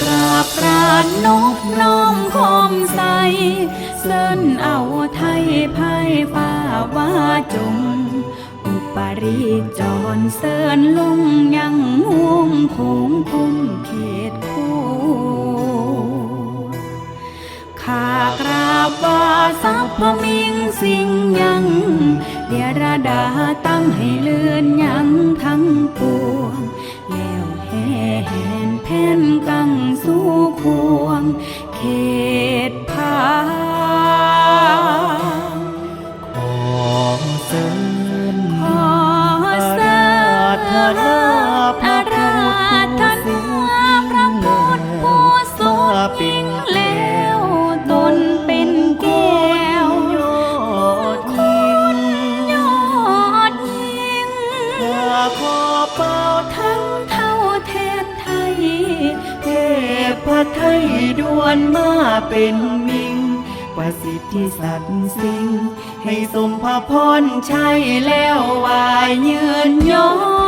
กราบกรานนบน้อมคมใส เสินเอาไทยไพ่ฟ้าว่าจง อุปริจรเสินลงยังห่วงคงคุ้มเขตคู่ข้ากราบว่าสัพพมิงสิ่งยังเดียรดาตั้งให้เลื่อนยังทั แหนแผ่นกังสู่ควง เขตพาขอเสิญขอเสิร์ชอาราธนาพระพุทธผู้ทรงยิ่งแล้วตนเป็นแก้วยอดยิ่งยอดยิ่งข้าขอเป่าทั้ง พไทยด่วนมาเป็นมิง ประสิทธิสัตว์สิง ให้สมพระพรใช่แล้ววายยืนยง